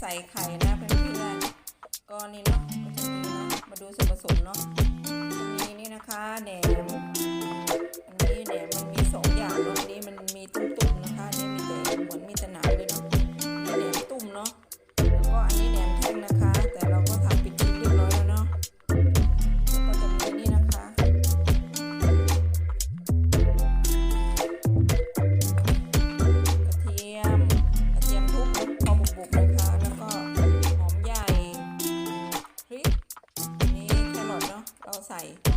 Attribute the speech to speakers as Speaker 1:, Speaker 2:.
Speaker 1: ใส่ไข่นะเพื่อนๆก็นี่เนาะก็จะมีเนาะมาดูส่วนผสมเนาะ Bye.